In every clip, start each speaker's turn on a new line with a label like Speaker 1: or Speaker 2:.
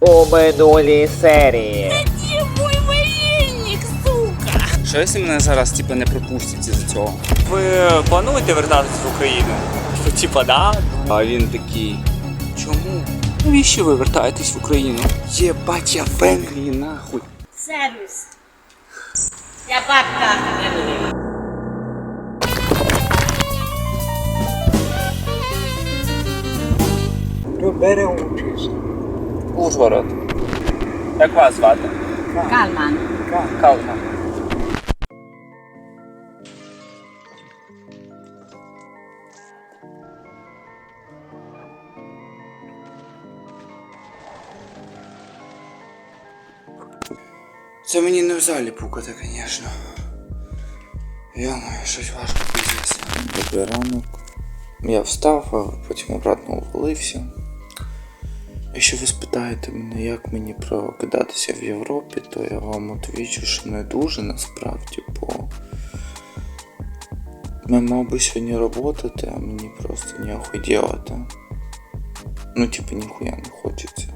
Speaker 1: У минулій серії.
Speaker 2: Мой военник, сука?
Speaker 3: Що якщо мене зараз типу, не пропустять із цього?
Speaker 4: Ви плануєте вертатися в Україну? Ну, Типа, да?
Speaker 3: А він такий. Чому? Навіщо ви вертаєтесь в Україну? Єбать, я в Венгрії, нахуй.
Speaker 2: Сервис. Я бабка.
Speaker 5: Ну, бере участь.
Speaker 3: Ужгород. Як вас звати?
Speaker 2: Калман.
Speaker 3: Калман. Це мені не в залі пукати, звісно. Я маю щось важко піздець. Добрий ранок. Я встав, а потім обратно увалився. Якщо ви спитаєте мене, як мені прокидатися в Європі, то я вам відвічу, що не дуже насправді, бо ми мав би сьогодні роботати, а мені просто ніхуй делати. Ну, типу, ніхуя не хочеться.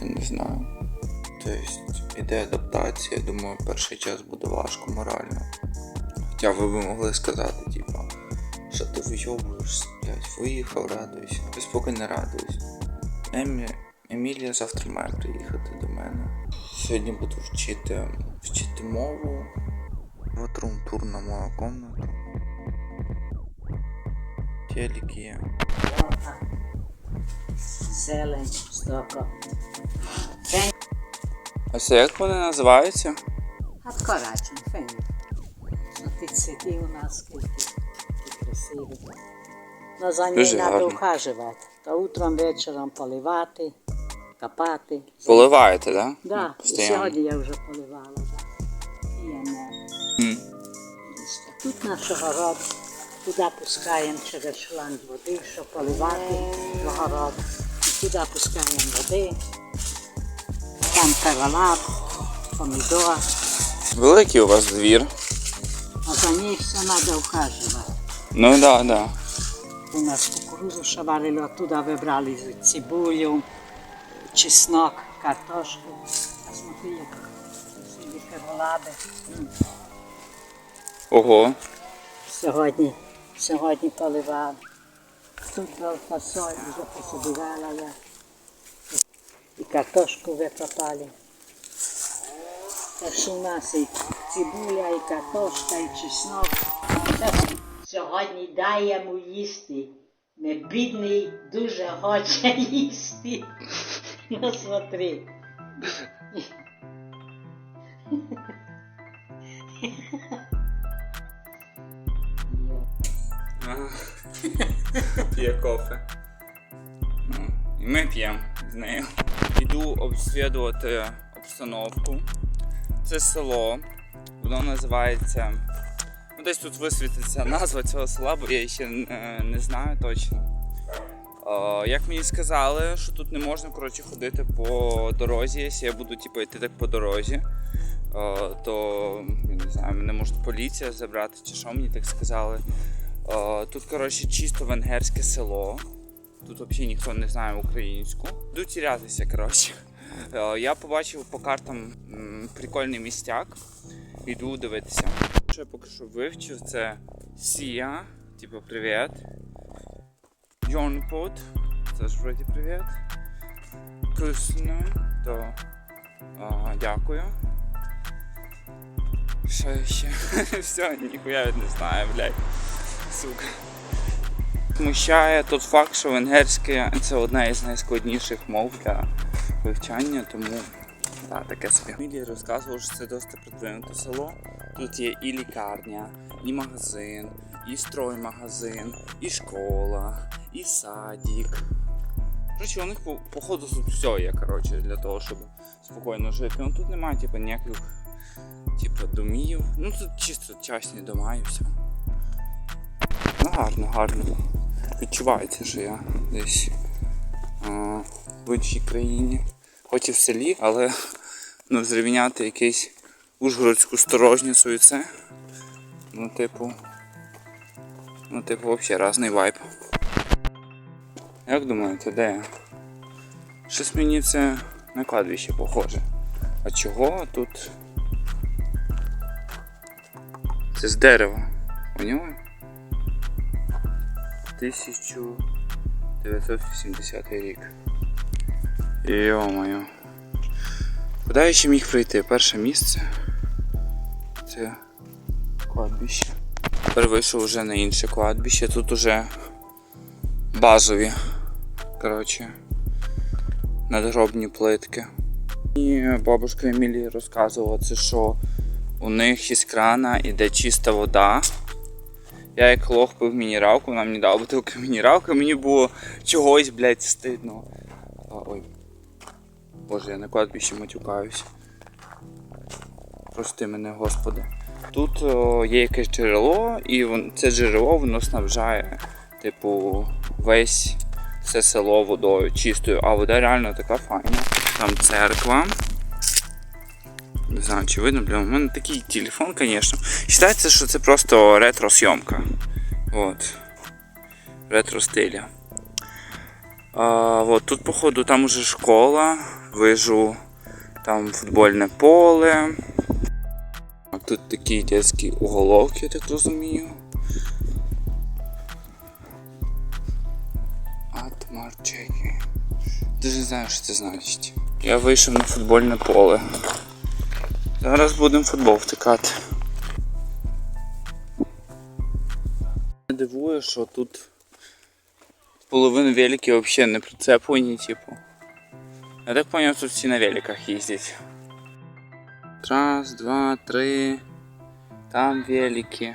Speaker 3: Я не знаю. Тобто, іде адаптація, думаю, перший час буде важко морально. Хоча ви б могли сказати, типу, що ти вийобуєшся, блядь, виїхав, радуйся. Поки не радуюсь. Емі... Емілія завтра має приїхати до мене. Сьогодні буду вчити, вчити мову. Вот рум-тур на мою комнату. Телек є.
Speaker 5: Зелень, стоко.
Speaker 3: А це як вони називаються?
Speaker 5: Откорачен, фені. Ну, ти цвіти у нас скільки, красиві. Ну, за ній треба ухажувати. То утром, вечором поливати, копати.
Speaker 3: Поливаєте, так? Да?
Speaker 5: Да, і сьогодні я вже поливала. Да. І я не...
Speaker 3: М.
Speaker 5: Тут наш город, туди пускаємо через шланг води, щоб поливати в город. І туди пускаємо води. Там кавалап, помідор.
Speaker 3: Великий у вас двір.
Speaker 5: А за ней все треба ухажувати.
Speaker 3: Ну так, да, так. Да.
Speaker 5: У нас кукурузу шаварили, оттуда вибрали цибулю, чеснок, картошку. А смотри, як красиві кавалаби.
Speaker 3: Ого.
Speaker 5: Сьогодні, сьогодні поливав. Тут фасоль вже пособирала я. І картошку викопали. Так що у нас і цибуля, і картошка, і чеснок. Сьогодні йому їсти. Не бідний дуже хоче їсти. Ну смотри.
Speaker 3: П'є кофе. Ну, і ми п'ємо з нею. Іду обслідувати обстановку. Це село. Воно називається. Десь тут висвітиться назва цього села, бо я ще е, не знаю точно. Е, як мені сказали, що тут не можна коротше, ходити по дорозі, якщо я буду типу, йти так по дорозі, е, то я не знаю, мене може поліція забрати чи що мені так сказали. Тут, коротше, чисто венгерське село. Тут взагалі ніхто не знає українську. Йду тірятися, коротше. Я побачив по картам прикольний містяк. Іду дивитися. Що я поки що вивчив, це Сія, типу привіт. Йонпот, це ж вроді привіт. Кусну, то а, дякую. Що ще? Все, ніхуя не знаю, блядь. Сука. Смущає тот факт, що венгерське це одна із найскладніших мов для вивчання, тому так, таке собі. Мілі розказував, що це досить продвинуте село. Тут є і лікарня, і магазин, і строймагазин, і школа, і садик. Коротше, у них походу тут все є, коротше, для того, щоб спокійно жити. Ну тут немає типу, ніяких типу, домів. Ну тут чисто частні дома і все. Ну гарно, гарно. Відчувається, що я десь а, в іншій країні. Хоч і в селі, але ну, зрівняти якийсь Ужгородську сторожницю і це. Ну, типу. Ну, типу, взагалі різний вайб. Як думаєте, де я? Щось мені це на кладбище похоже. А чого тут? Це з дерева. Поняли? 1980 рік. Йо-моє. Куди ще міг прийти? Перше місце. Це кладбище. Тепер вийшов вже на інше кладбище. Тут уже базові. Коротше. Надгробні плитки. І бабушка Емілія розказувала, це що у них із крана іде чиста вода. Я як лох пив мінералку, вона мені дала бутилку мінералки, мені було чогось, блядь, стидно. Боже, я на кладбищі матюкаюсь. Прости мене, Господи. Тут о, є якесь джерело, і вон, це джерело воно снабжає, типу, весь все село водою чистою, а вода реально така файна. Там церква. Не знаю, чи видно, бля, у мене такий телефон, звісно. Вважається, що це просто ретро-сйомка. От. Ретро стиля. А, от, тут, походу, там уже школа. Вижу там футбольне поле. А тут такий дитячий уголок, я так розумію. Атмарчеки. Дуже знаю, що це значить. Я вийшов на футбольне поле. Зараз будемо футбол втикати. Мене Дивує, що тут половину великів взагалі не прицеплені, типу. Я так зрозумів, тут всі на великах їздять. Раз, два, три. Там велики.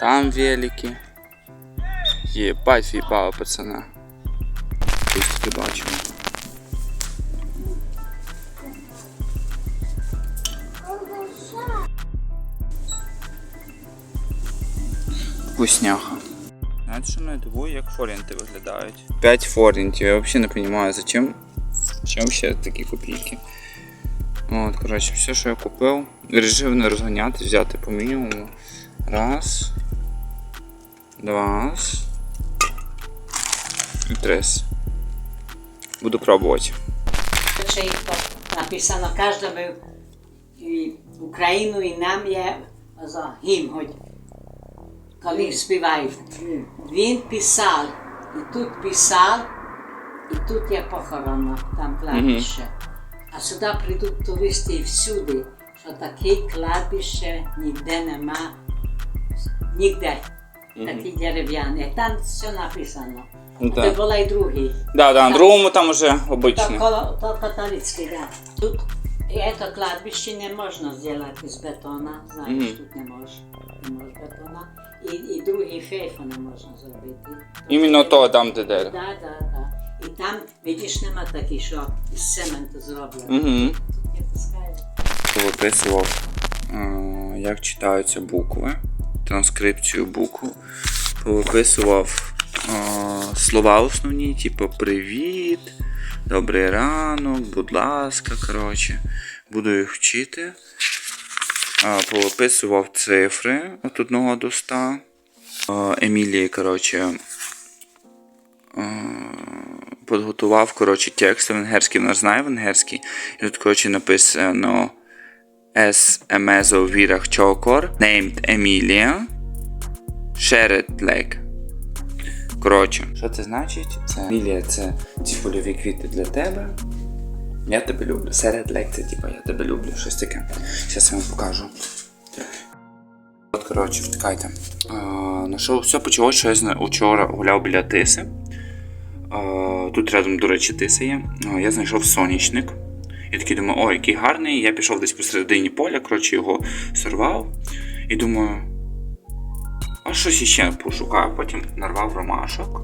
Speaker 3: Там велики. Єбать в'їбало пацана. Ось таки бачимо. Вкусняха. Знаєте, що мене дивує, як форінти виглядають. 5 форінтів, я взагалі не розумію, зачем, зачем ще такі копійки. От, коротше, все, що я купив, вирішив не розганятись, взяти по мінімуму. Раз. Два. І трис. Буду пробувати.
Speaker 5: Ще їх написано кожному і Україну і нам є за гімн. Хоч. Коли співають. Він писав, і тут писав, і тут є похорона, там кладбище. А сюди прийдуть туристи всюди, що таке кладбище ніде нема, ніде. Такі дерев'яні. Там все написано.
Speaker 3: Ну,
Speaker 5: Це
Speaker 3: так.
Speaker 5: була і другий.
Speaker 3: Да, да, на другому там обичне.
Speaker 5: коло, то католицький, да. Тут это кладбище не можна зробити з бетона, знаєш, тут не можеш, не можеш бетона. І, і другий фейфа не можна зробити.
Speaker 3: Іменно то там, де дерево.
Speaker 5: Да, да, да. І там, видиш, нема такі, що із цементу зроблено.
Speaker 3: Угу.
Speaker 5: Тут не пускають.
Speaker 3: Виписував, е, як читаються букви, транскрипцію букв. Повиписував е, слова основні, типу привіт, добрий ранок, будь ласка, коротше. Буду їх вчити. Повиписував цифри від 1 до 100. Е, Емілії, коротше, підготував коротше, текст венгерський, вона знає венгерський. І тут, коротше, написано emezo virach csokor, named Emilia, Sheretlek. Коротше, що це значить? Це Емілія це ці польові квіти для тебе. Я тебе люблю. Середлек це типа я тебе люблю, щось таке. Зараз я вам покажу. От, коротше, втикайте. На що все почалося, що я учора гуляв біля тиси. Тут рядом, до речі, тиса я знайшов сонячник. Я такий думаю, о, який гарний. Я пішов десь посередині поля, коротше, його сорвав. І думаю, а щось іще пошукаю. Потім нарвав ромашок.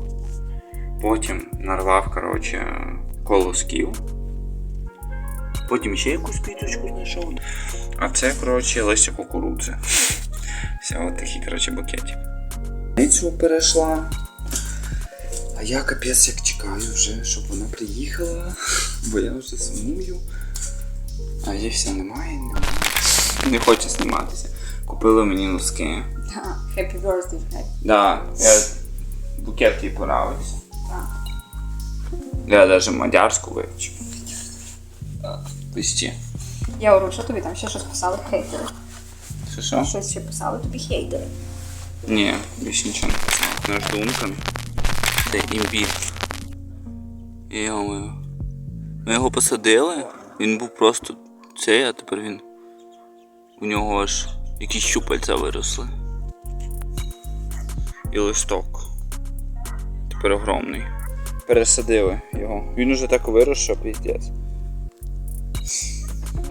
Speaker 3: Потім нарвав, коротше, колосків. Потім ще якусь квіточку знайшов. А це, коротше, листя кукурудзи. Все, от такий, коротше, букетик. Ницю перейшла. А я капець як чекаю вже, щоб вона приїхала. Бо я вже сумую. А її все немає, немає. Не хоче зніматися. Купили мені носки.
Speaker 2: Happy birthday.
Speaker 3: Да, я... букет їй понравився. Я навіть мадярську вивчив. Пусті.
Speaker 6: Я говорю, що тобі там ще щось писали хейтери?
Speaker 3: Що що?
Speaker 6: Щось ще писали тобі хейтери.
Speaker 3: Ні, більше нічого не писав. Наш Дункан. Це імбір. Йо-моє. Ми його посадили. Він був просто цей, а тепер він. У нього аж якісь щупальця виросли. І листок. Тепер огромний. Пересадили його. Він уже так вирос, що піздець.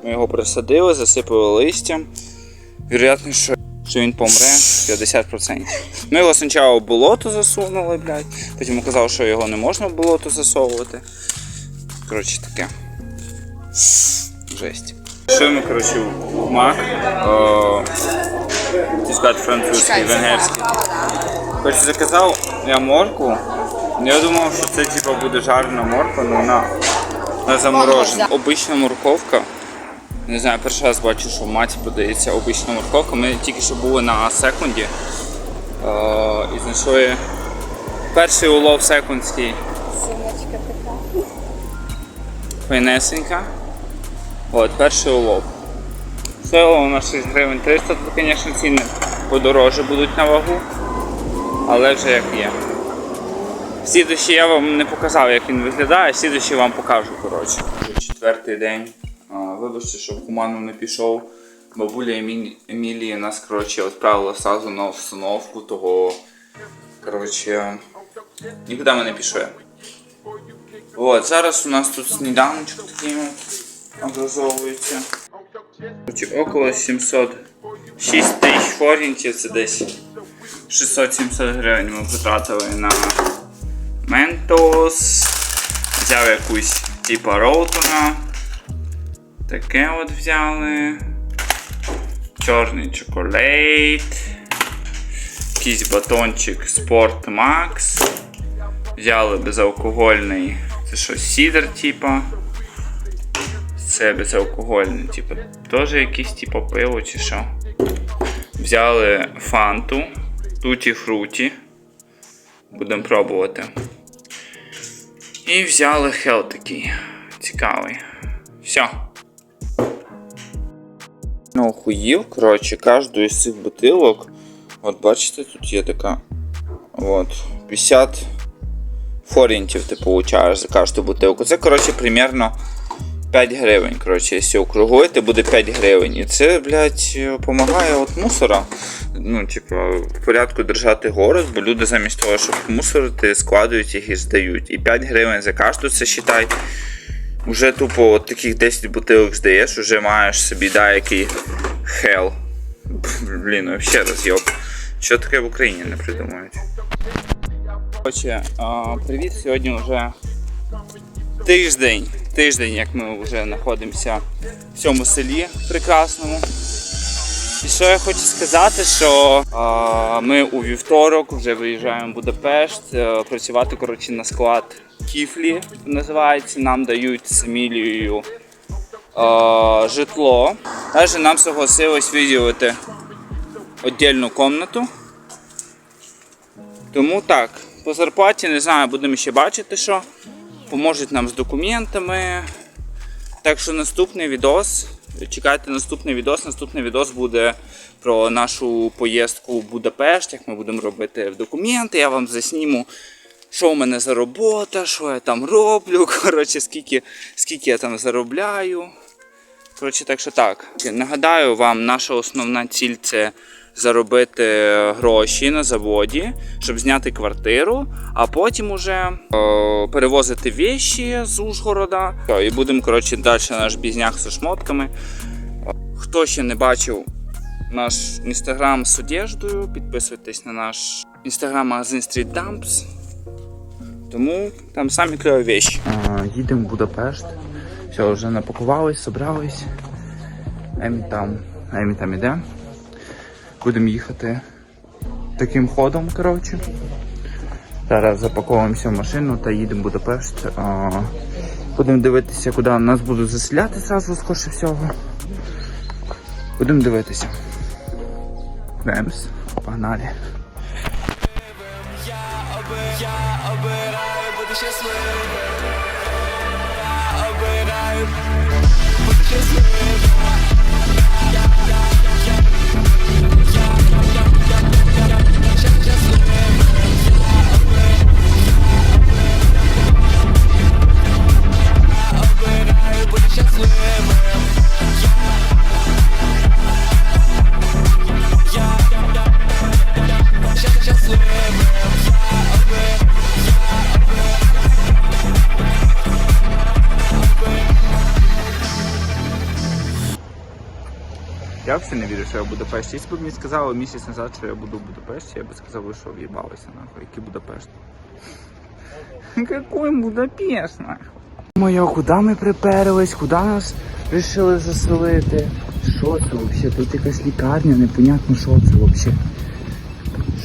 Speaker 3: Ми його пересадили, засипали листям. Віроятно, що, що він помре 50%. Ми його спочатку в болото засунули, блядь. Потім казав, що його не можна в болото засовувати. Коротше таке. Жесть. Що ми, коротше, в мак. О, сказати французький, венгерський. Коротше, заказав я морку. Я думав, що це типу, буде жарена морква, але вона, вона заморожена. Обична морковка. Не знаю, перший раз бачу, що в маті подається обична морковка. Ми тільки що були на секунді е, і знайшли перший улов секундський. Файнесенька. От, перший улов. Стоїло на 6 гривень 300, то, звісно, ціни подорожче будуть на вагу, але вже як є. Всі душі я вам не показав, як він виглядає, всі душі вам покажу, коротше. Четвертий день. Вибачте, що в Куману не пішов. Бабуля Емілі- Емілії нас коротше, відправила сразу на установку, того коротше, нікуди ми не пішли. От, зараз у нас тут сніданочок такий образовується. Около 700. 6 тисяч форінтів, це десь 600-700 гривень ми потратили на ментос. Взяв якусь типа роутона. Таке от взяли. Чорний чоколад. Якийсь батончик Sport Max. Взяли безалкогольний. Це що, сідер, типа. Це безалкогольний, типа. Теж якийсь типа пиво чи що. Взяли фанту. Туті фруті. Будемо пробувати. І взяли хел такий. Цікавий. Все. Охуїв, коротше, кожну із цих бутилок. От бачите, тут є така. От, 50 форінтів ти получаєш за кожну бутилку. Це, коротше, примерно 5 гривень. Коротше, якщо округлити, буде 5 гривень. І це, блядь, допомагає від мусора. Ну, типу, в порядку держати город, бо люди замість того, щоб мусорити, складують їх і здають. І 5 гривень за кожну, це считай. Уже тупо от таких 10 бутилок здаєш, уже маєш собі да, який хел. Блін, вообще роз'єб. Що таке в Україні не придумають? Короче, привіт, сьогодні вже тиждень. Тиждень, як ми вже знаходимося в цьому селі прекрасному. І що я хочу сказати, що а, ми у вівторок вже виїжджаємо в Будапешт е, працювати коротше, на склад Кіфлі називається. Нам дають з Емілією е, житло. Навіть нам согласилось виділити віддільну кімнату. Тому так, по зарплаті не знаю, будемо ще бачити, що поможуть нам з документами. Так що наступний відос. Чекайте наступний відос. Наступний відос буде про нашу поїздку в Будапешт, як ми будемо робити документи. Я вам засніму, що у мене за робота, що я там роблю, коротше, скільки, скільки я там заробляю. Коротше, так що так. Нагадаю вам, наша основна ціль це заробити гроші на заводі, щоб зняти квартиру, а потім уже е, перевозити вещі з Ужгорода. І будемо коротше, далі наш бізняк зі шмотками. Хто ще не бачив наш інстаграм з одеждою, підписуйтесь на наш інстаграм-магазин Street Dumps. Тому там самі кльові вещі. Їдемо в Будапешт. Все, вже напакувались, собрались. Емі там, Емі там іде. Будемо їхати таким ходом, коротше. Зараз запаковуємося в машину та їдемо в Будапешт. А, Будемо дивитися, куди нас будуть заселяти зразу, скорше всього. Будемо дивитися. Ремс, погнали
Speaker 7: щасливим обираю.
Speaker 3: Я взагалі не вірю, що я в Будапешті. Якщо б мені сказали місяць назад, що я буду в Будапешті, я би сказав, ви що в'їбалися нахуй, який Будапешт. Какой Будапешт, нахуй? Моя, куди ми приперлись, куди нас вирішили заселити? Що це взагалі? Тут якась лікарня, непонятно, що це взагалі.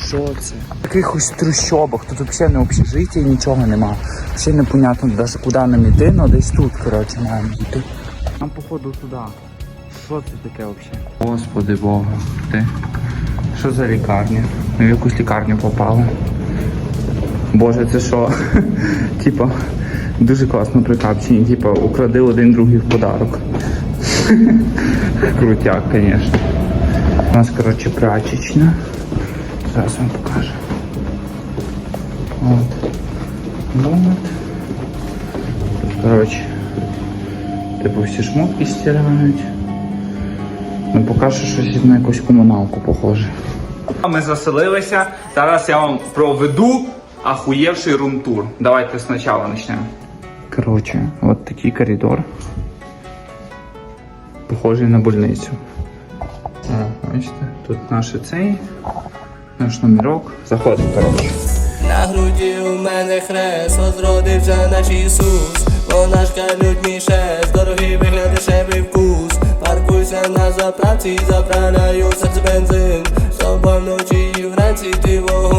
Speaker 3: Що це? В якихось трущобах, тут взагалі не общежиття і нічого нема. Взагалі непонятно, навіть куди нам іти, але десь тут, коротше, маємо йти. Нам походу туди. Що це таке взагалі? Господи Бога, ти. Що за лікарня? Ми в якусь лікарню попали. Боже, це що? Типа, дуже класно прикапчені, типа, укради один другий в подарок. Крутяк, звісно. У нас, коротше, прачечна. Зараз вам покажу. От. Вот. Коротше. Типу всі шмотки стирають. Що щось на якусь комуналку похоже. Ми заселилися. Зараз я вам проведу ахуєвший рум-тур. Давайте спочатку почнемо. Коротше, от такий коридор. Похожий на больницю. О, бачите, тут наш цей, наш номерок. Заходимо, коротше.
Speaker 7: На груді у мене хрест, возродився наш Ісус, вона ж кажуть мій шест, дорогий вигляд, дешевий все на заправці, запранаю серце бензин З тобою вночі і вранці ти вогонь